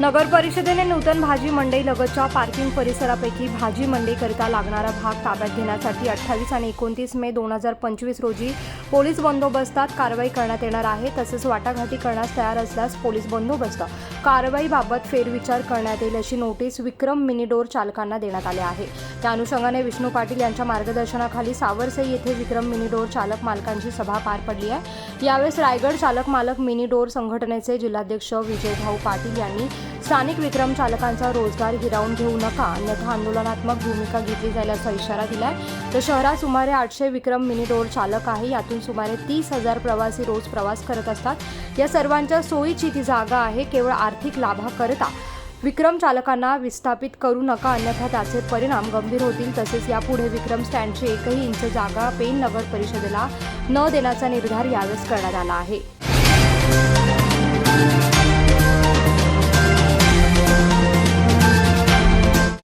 नगर परिषदेने नूतन भाजी मंडई लगतच्या पार्किंग परिसरापैकी भाजी मंडईकरिता लागणारा भाग ताब्यात घेण्यासाठी अठ्ठावीस आणि एकोणतीस मे दोन हजार पंचवीस रोजी पोलीस बंदोबस्तात कारवाई करण्यात येणार आहे. तसेच वाटाघाटी करण्यास तयार असल्यास पोलीस बंदोबस्त कारवाईबाबत फेरविचार करण्यात येईल अशी नोटीस विक्रम मिनीडोर चालकांना देण्यात आले आहे. त्या अनुषंगाने विष्णू पाटील यांच्या मार्गदर्शनाखाली सावरसई येथे विक्रम मिनीडोर चालक मालकांची सभा पार पडली आहे. यावेळेस रायगड चालक मालक मिनीडोर संघटनेचे जिल्हाध्यक्ष विजयभाऊ पाटील यांनी स्थानिक विक्रम चालकांचा रोजगार हिरावून घेऊ नका. अन्यथा आंदोलनात्मक भूमिका घेतली जाईल असा इशारा दिलाय. तर शहरात सुमारे आठशे विक्रम मिनीडोर चालक आहे. यातून सुमारे तीस हजार प्रवासी रोज प्रवास करत असतात. या सर्वांच्या सोयीची ती जागा आहे केवळ आर्थिक लाभाकरता. विक्रम चालकांना विस्थापित करू नका. अन्यथा त्याचे परिणाम गंभीर होतील. तसेच यापुढे विक्रम स्टँडची एकही इंच जागा पेन नगर परिषदेला न देण्याचा निर्धार यावेळेस करण्यात आला आहे.